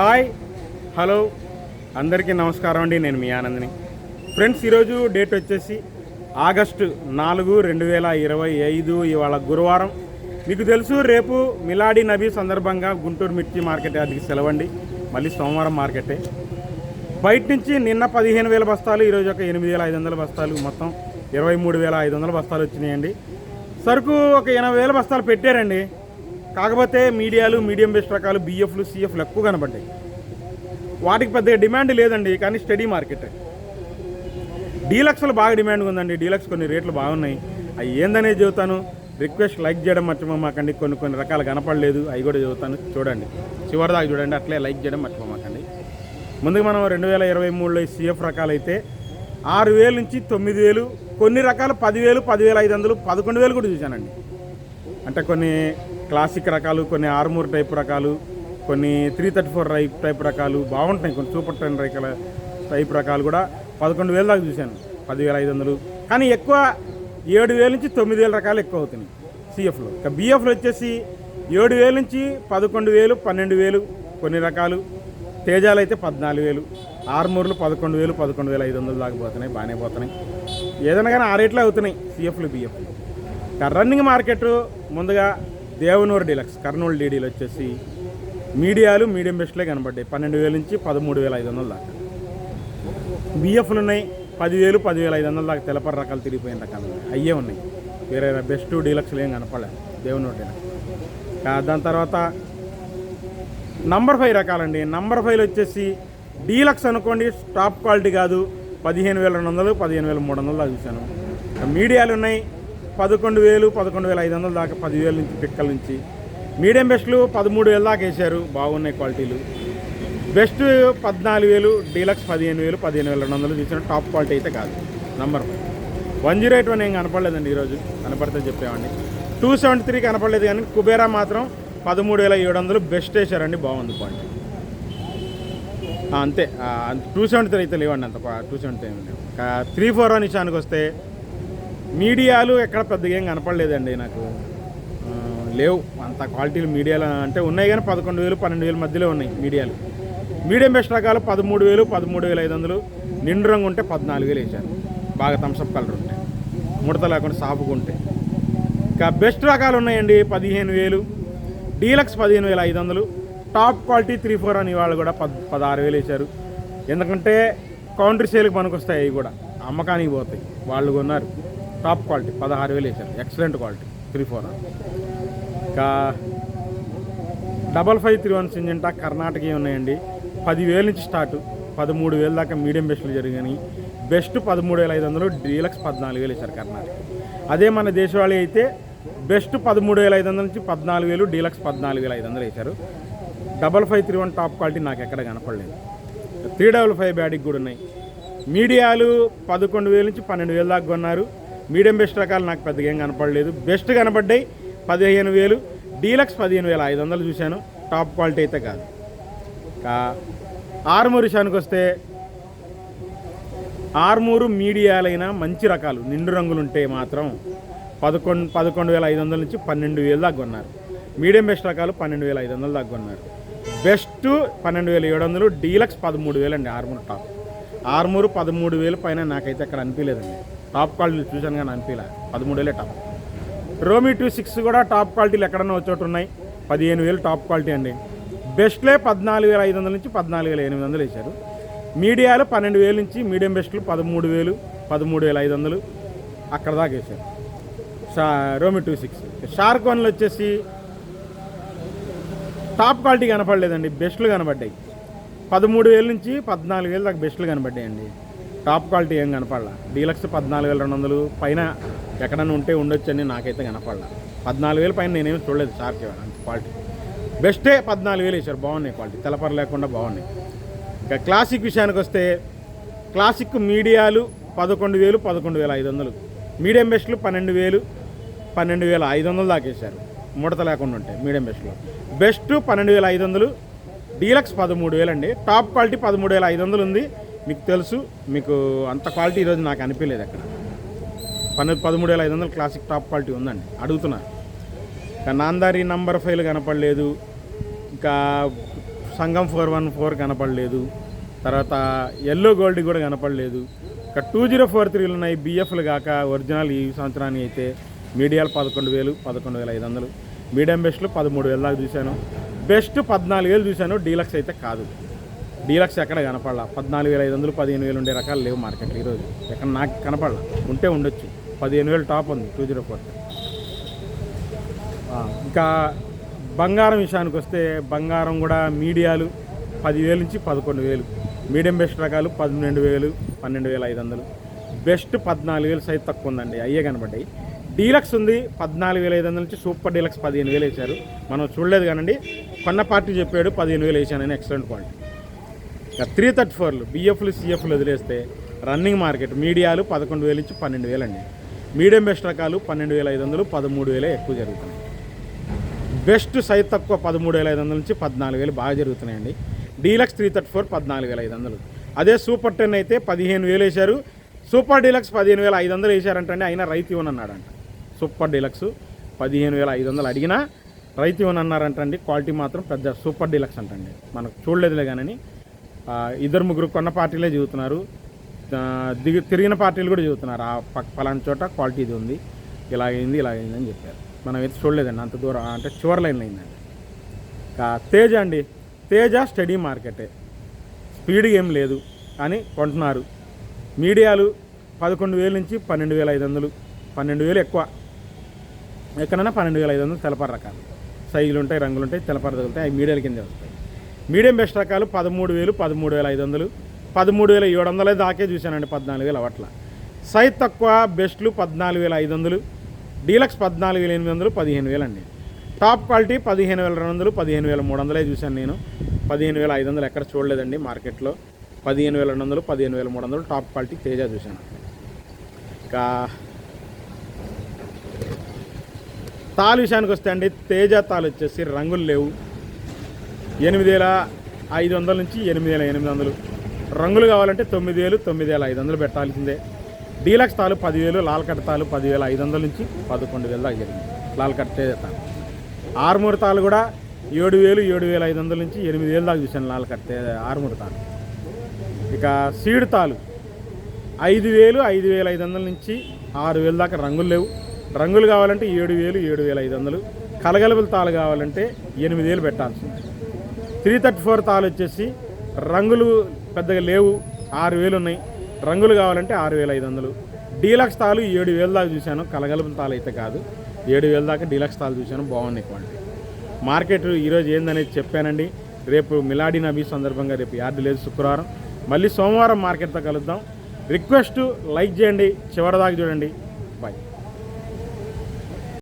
Hi hello అందరికీ నమస్కారం అండి నేను మీ ఆనందిని. ఫ్రెండ్స్ ఈరోజు డేట్ వచ్చేసి ఆగస్టు నాలుగు రెండు వేల ఇరవై ఐదు ఇవాళ గురువారం. మీకు తెలుసు రేపు మిలాడి నబీ సందర్భంగా గుంటూరు మిర్చి మార్కెట్ అది సెలవండి. మళ్ళీ సోమవారం మార్కెటే. బయట నుంచి నిన్న పదిహేను వేల బస్తాలు ఈరోజు ఒక ఎనిమిది వేల ఐదు వందల బస్తాలు మొత్తం ఇరవై మూడు వేల ఐదు వందల బస్తాలు వచ్చినాయండి. సరుకు ఒక ఎనభై వేల బస్తాలు పెట్టారండి. కాకపోతే మీడియాలు మీడియం బేస్ రకాలు బిఎఫ్లు సిఎఫ్లు ఎక్కువ కనబడ్డాయి. వాటికి పెద్దగా డిమాండ్ లేదండి కానీ స్టడీ మార్కెట్. డీలక్స్లో బాగా డిమాండ్ ఉందండి డీలక్స్ కొన్ని రేట్లు బాగున్నాయి. అవి ఏందనే చెబుతాను రిక్వెస్ట్ లైక్ చేయడం మర్చిపోమాకండి కొన్ని కొన్ని రకాలు కనపడలేదు అవి కూడా చదువుతాను చూడండి. చివరిదాకా చూడండి అట్లే లైక్ చేయడం మర్చిపోమాకండి ముందుగా మనం రెండు వేల ఇరవై మూడులో సిఎఫ్ రకాలు అయితే ఆరు వేలు నుంచి తొమ్మిది వేలు కొన్ని రకాలు పదివేలు పదివేల ఐదు వందలు పదకొండు వేలు కూడా చూశానండి. అంటే కొన్ని క్లాసిక్ రకాలు కొన్ని ఆర్మూర్ టైప్ రకాలు కొన్ని three thirty four type type రకాలు బాగుంటాయి కొన్ని సూపర్ ట్రైన్ రకాల టైప్ రకాలు కూడా పదకొండు వేల దాకా చూశాను పదివేల ఐదు వందలు. కానీ ఎక్కువ ఏడు వేల నుంచి తొమ్మిది వేల రకాలు ఎక్కువ అవుతున్నాయి సిఎఫ్లో. ఇక బిఎఫ్లో వచ్చేసి ఏడు వేల నుంచి పదకొండు వేలు పన్నెండు వేలు కొన్ని రకాలు తేజాలు అయితే పద్నాలుగు వేలు ఆర్మూర్లు పదకొండు వేలు పదకొండు వేల ఐదు వందలు దాకా పోతున్నాయి బాగానే పోతున్నాయి. ఏదైనా కానీ ఆ రేట్లో అవుతున్నాయి సిఎఫ్లు బిఎఫ్లు. రన్నింగ్ మార్కెట్ ముందుగా దేవనూరు డీలక్స్ కర్నూలు డీడీలు వచ్చేసి మీడియాలు మీడియం బెస్ట్లే కనబడ్డాయి. పన్నెండు వేల నుంచి పదమూడు వేల ఐదు వందల దాకా. బిఎఫ్లు ఉన్నాయి పదివేలు పదివేల ఐదు వందల దాకా తెలపర రకాలు తిరిగిపోయిన రకాలు అయ్యే ఉన్నాయి. వేరే బెస్ట్ డీలక్స్లు ఏం కనపడలేదు దేవనూరు డీలక్స్. దాని తర్వాత నంబర్ ఫైవ్ రకాలండి. నంబర్ ఫైవ్ వచ్చేసి డీలక్స్ అనుకోండి టాప్ క్వాలిటీ కాదు. పదిహేను వేల రెండు వందలు పదిహేను వేల మూడు వందలు చూశాను. మీడియాలు ఉన్నాయి పదకొండు వేలు పదకొండు వేల ఐదు వందల దాకా పదివేల నుంచి పిక్కల నుంచి. మీడియం బెస్ట్లు పదమూడు వేల దాకా వేశారు. బాగున్నాయి క్వాలిటీలు. బెస్ట్ పద్నాలుగు వేలు డీలక్స్ పదిహేను వేలు పదిహేను వేల రెండు వందలు తీసిన టాప్ క్వాలిటీ అయితే కాదు. Number one. Zero eight one ఏం కనపడలేదండి ఈరోజు. కనపడితే చెప్పేవాడిని. టూ సెవెంటీ త్రీ కనపడలేదు కానీ కుబేరా మాత్రం పదమూడు వేల ఏడు వందలు బెస్ట్ వేశారండి. బాగుంది క్వాలిటీ. అంతే. టూ సెవెంటీ త్రీ అయితే లేవండి అంత two seventy three three four one విషయానికి వస్తే మీడియాలు ఎక్కడ పెద్దగా ఏం కనపడలేదండి నాకు. లేవు. అంత క్వాలిటీలు మీడియాలు అంటే ఉన్నాయి కానీ పదకొండు వేలు పన్నెండు వేల మధ్యలో ఉన్నాయి మీడియాలు. మీడియం బెస్ట్ రకాలు పదమూడు వేలు పదమూడు వేల ఐదు వందలు. నిండు రంగు ఉంటే పద్నాలుగు వేలు వేసారు బాగా థమ్స్అప్ కలర్ ఉంటాయి ముడత లేకుండా సాపుగా ఉంటాయి ఇంకా బెస్ట్ రకాలు ఉన్నాయండి పదిహేను వేలు. డీలక్స్ పదిహేను వేల ఐదు వందలు. టాప్ క్వాలిటీ త్రీ ఫోర్ అని వాళ్ళు కూడా పద్ పదహారు వేలు వేశారు. ఎందుకంటే కౌంటర్ సేల్కి పనికొస్తాయి అవి కూడా. అమ్మకానికి పోతాయి. వాళ్ళు కొన్నారు. టాప్ క్వాలిటీ పదహారు వేలు వేసారు ఎక్సలెంట్ క్వాలిటీ త్రీ ఫోర్ ఇంకా double five three one Syngenta Karnataka ఉన్నాయండి? పదివేల నుంచి స్టార్ట్ పదమూడు వేల దాకా మీడియం బెస్ట్లు జరిగాయి బెస్ట్ పదమూడు వేల ఐదు వందలు డీలక్స్ పద్నాలుగు వేలు వేశారు కర్ణాటక. అదే మన దేశవాళీ అయితే బెస్ట్ పదమూడు వేల ఐదు వందల నుంచి పద్నాలుగు వేలు డీలక్స్ పద్నాలుగు వేల ఐదు వందలు వేశారు. Double five three one top quality నాకు ఎక్కడ కనపడలేదు. త్రీ డబల్ ఫైవ్ బ్యాడికి కూడా ఉన్నాయి. మీడియాలు పదకొండు వేల నుంచి పన్నెండు వేల దాకా కొన్నారు. మీడియం బెస్ట్ రకాలు నాకు పెద్దగా ఏం కనపడలేదు. బెస్ట్ కనపడ్డాయి పదిహేను వేలు. డీలక్స్ పదిహేను వేల ఐదు వందలు చూశాను. టాప్ క్వాలిటీ అయితే కాదు. ఆర్మూర్ విషయానికి వస్తే ఆర్మూరు మీడియాలైన మంచి రకాలు. నిండు రంగులు ఉంటే మాత్రం పదకొండు పదకొండు వేల ఐదు వందల నుంచి పన్నెండు వేలు దాకా కొన్నారు. మీడియం బెస్ట్ రకాలు పన్నెండు వేల ఐదు వందలు దాకా కొన్నారు. బెస్ట్ పన్నెండు వేల ఏడు వందలు డీలక్స్ పదమూడు వేలు అండి ఆర్మూర్ టాప్. ఆర్మూరు పదమూడు వేలు పైన నాకైతే అక్కడ అనిపించలేదండి. టాప్ క్వాలిటీ చూశాను కానీ అనిపించలే. పదమూడు వేలే టాప్ రోమీ టూ సిక్స్ కూడా టాప్ క్వాలిటీలు ఎక్కడన్నా వచ్చేటి ఉన్నాయి. పదిహేను వేలు టాప్ క్వాలిటీ అండి. బెస్ట్లే పద్నాలుగు వేల ఐదు వందల నుంచి పద్నాలుగు వేల ఎనిమిది వందలు వేశారు. మీడియాలు పన్నెండు వేల నుంచి మీడియం బెస్ట్లు పదమూడు వేలు పదమూడు వేల ఐదు వందలు అక్కడ దాకా వేశారు. షా రోమి టూ సిక్స్ షార్క్ వన్లు వచ్చేసి టాప్ క్వాలిటీ కనపడలేదండి. బెస్ట్లు కనబడ్డాయి. పదమూడు వేల నుంచి పద్నాలుగు వేలు దాకా బెస్ట్లు కనబడ్డాయండి. టాప్ క్వాలిటీ ఏం కనపడలా. డీలక్స్ పద్నాలుగు వేల రెండు వందలు పైన ఎక్కడన్నా ఉంటే ఉండొచ్చని నాకైతే కనపడలా. పద్నాలుగు వేలు పైన నేనేమి చూడలేదు షార్క్ అంత క్వాలిటీ. బెస్టే పద్నాలుగు వేలు వేశారు బాగున్నాయి క్వాలిటీ. తెలపర లేకుండా బాగున్నాయి. ఇక క్లాసిక్ విషయానికి వస్తే క్లాసిక్ మీడియాలు పదకొండు వేలు పదకొండు వేల ఐదు వందలు. మీడియం బెస్ట్లు పన్నెండు వేలు పన్నెండు వేల ఐదు వందలు దాకేశారు ముడత లేకుండా ఉంటాయి మీడియం బెస్ట్లో. బెస్ట్ పన్నెండు వేల ఐదు వందలు డీలక్స్ పదమూడు వేలు అండి టాప్ క్వాలిటీ పదమూడు వేల ఐదు వందలు ఉంది. మీకు తెలుసు మీకు అంత క్వాలిటీ ఈరోజు నాకు అనిపించలేదు అక్కడ. పన్నెండు పదమూడు వేల ఐదు వందలు క్లాసిక్ టాప్ క్వాలిటీ ఉందండి. అడుగుతున్నా. ఇంకా నాందారి నంబర్ ఫైల్ కనపడలేదు. ఇంకా సంగం ఫోర్ వన్ ఫోర్ కనపడలేదు. తర్వాత ఎల్లో గోల్డ్ కూడా కనపడలేదు. ఇంకా టూ జీరో ఫోర్ త్రీలు ఉన్నాయి. బిఎఫ్లు కాక ఒరిజినల్ ఈ సంవత్సరానికి అయితే మీడియాలు పదకొండు వేలు పదకొండు వేల ఐదు వందలు. మీడియం బెస్ట్లు పదమూడు వేల దాకా చూశాను. బెస్ట్ పద్నాలుగు వేలు చూశాను. డీలక్స్ అయితే కాదు. డీలక్స్ ఎక్కడ కనపడాల? పద్నాలుగు వేల ఐదు వందలు పదిహేను వేలు ఉండే రకాలు లేవు మార్కెట్లో ఈరోజు. ఎక్కడ నాకు కనపడాల? ఉంటే ఉండొచ్చు. పదిహేను వేలు టాప్ ఉంది టూ జీరో ఫోర్. ఇంకా బంగారం విషయానికి వస్తే బంగారం కూడా మీడియాలు పదివేలు నుంచి పదకొండు వేలు. మీడియం బెస్ట్ రకాలు పన్నెండు వేలు పన్నెండు వేల ఐదు వందలు. బెస్ట్ పద్నాలుగు వేలు సైజ్ తక్కువ ఉందండి అయ్యే కనబడ్డాయి డీలక్స్ ఉంది పద్నాలుగు వేల ఐదు వందల నుంచి సూపర్ డీలక్స్ పదిహేను వేలు వేశారు. మనం చూడలేదు కానండి కొన్న పార్టీ చెప్పాడు పదిహేను వేలు వేసానని ఎక్సలెంట్ క్వాలిటీ. త్రీ థర్టీ ఫోర్లు బిఎఫ్లు సిఎఫ్లు వదిలేస్తే రన్నింగ్ మార్కెట్ మీడియాలు పదకొండు వేలు నుంచి పన్నెండు వేలు అండి మీడియం బెస్ట్ రకాలు పన్నెండు వేల ఐదు వందలు పదమూడు వేలే ఎక్కువ జరుగుతున్నాయి. బెస్ట్ సైజ్ తక్కువ పదమూడు వేల ఐదు వందల నుంచి పద్నాలుగు వేలు బాగా జరుగుతున్నాయండి. డీలక్స్ త్రీ థర్టీ ఫోర్ పద్నాలుగు వేల ఐదు వందలు. అదే సూపర్ టెన్ అయితే పదిహేను వేలు వేశారు. సూపర్ డీలక్స్ పదిహేను వేల ఐదు వందలు వేశారంటండి అయినా రైతు ఇవ్వనన్నాడంట సూపర్ డీలక్స్ పదిహేను వేల ఐదు వందలు అడిగినా రైతు ఇవ్వనన్నారంటండి క్వాలిటీ మాత్రం పెద్ద సూపర్ డీలక్స్ అంటండి. మనకు చూడలేదులే కానీ ఇద్దరు ముగ్గురు కొన్న పార్టీలే చదువుతున్నారు. దిగి తిరిగిన పార్టీలు కూడా చదువుతున్నారు. ఆ పక్క పలానా చోట క్వాలిటీ ఇది ఉంది. ఇలా అయింది ఇలా అయింది అని చెప్పారు. మనం అయితే చూడలేదండి. అంత దూరం అంటే చివరి లైన్లో అయిందండి. తేజ అండి. తేజ స్టడీ మార్కెటే. స్పీడ్ ఏం లేదు అని కొంటున్నారు. మీడియాలు పదకొండు వేల నుంచి పన్నెండు వేల ఐదు వందలు. పన్నెండు వేలు ఎక్కువ. ఎక్కడైనా పన్నెండు వేల ఐదు వందలు తెలపర రకాలు సైజులు ఉంటాయి రంగులు ఉంటాయి తెలపర తగులుతాయి. అవి మీడియాల కింద వస్తాయి. మీడియం బెస్ట్ రకాలు పదమూడు వేలు పదమూడు వేల ఐదు వందలు పదమూడు వేల ఏడు వందలు దాకే చూశానండి పద్నాలుగు వేలు అవట్ల సైజ్ తక్కువ బెస్ట్లు పద్నాలుగు వేల ఐదు వందలు డీలక్స్ పద్నాలుగు వేల ఎనిమిది వందలు పదిహేను వేలు అండి. టాప్ క్వాలిటీ పదిహేను వేల రెండు వందలు పదిహేను వేల మూడు వందలే చూశాను నేను. పదిహేను వేల ఐదు వందలు ఎక్కడ చూడలేదండి మార్కెట్లో. పదిహేను వేల రెండు వందలు పదిహేను వేల మూడు వందలు టాప్ క్వాలిటీ తేజ చూశాను. ఇంకా తాలు విషయానికి వస్తే అండి తేజ తాలు వచ్చేసి రంగులు లేవు. ఎనిమిది వేల ఐదు వందల నుంచి ఎనిమిది వేల ఎనిమిది వందలు. రంగులు కావాలంటే తొమ్మిది వేలు తొమ్మిది వేల ఐదు వందలు పెట్టాల్సిందే. డీలక్స్ తాలు పదివేలు లాల్ కట్ తాలు పదివేల ఐదు వందల నుంచి పదకొండు వేల దాకా జరిగింది. లాల్ కట్ తాలు. ఆరుమూరు తాలు కూడా ఏడు వేలు ఏడు వేల ఐదు వందల నుంచి ఎనిమిది వేలు దాకా చూశాను లాల్ కట్ ఆరుమూరు తాలు. ఇక సీడ్ తాలు ఐదు వేలు ఐదు వేల ఐదు వందల నుంచి ఆరు వేలు దాకా రంగులు లేవు. రంగులు కావాలంటే ఏడు వేలు ఏడు వేల ఐదు వందలు. కలగలుపుల తాలు కావాలంటే ఎనిమిది వేలు పెట్టాల్సింది. త్రీ థర్టీ ఫోర్ తాలు వచ్చేసి రంగులు పెద్దగా లేవు ఆరు వేలు ఉన్నాయి. రంగులు కావాలంటే ఆరు వేల ఐదు వందలు. డీలక్స్ తాలు ఏడు వేల దాకా చూశాను. కలగలుపుల తాలు అయితే కాదు. ఏడు వేల దాకా డీలక్స్ తాలు చూశాను. బాగున్నాయి క్వాలిటీ. మార్కెట్ ఈరోజు ఏందనేది చెప్పానండి. రేపు మిలాడీ నబీ సందర్భంగా రేపు యార్డు లేదు శుక్రవారం. మళ్ళీ సోమవారం మార్కెట్తో కలుద్దాం. రిక్వెస్ట్ లైక్ చేయండి. చివరిదాకా చూడండి. బాయ్.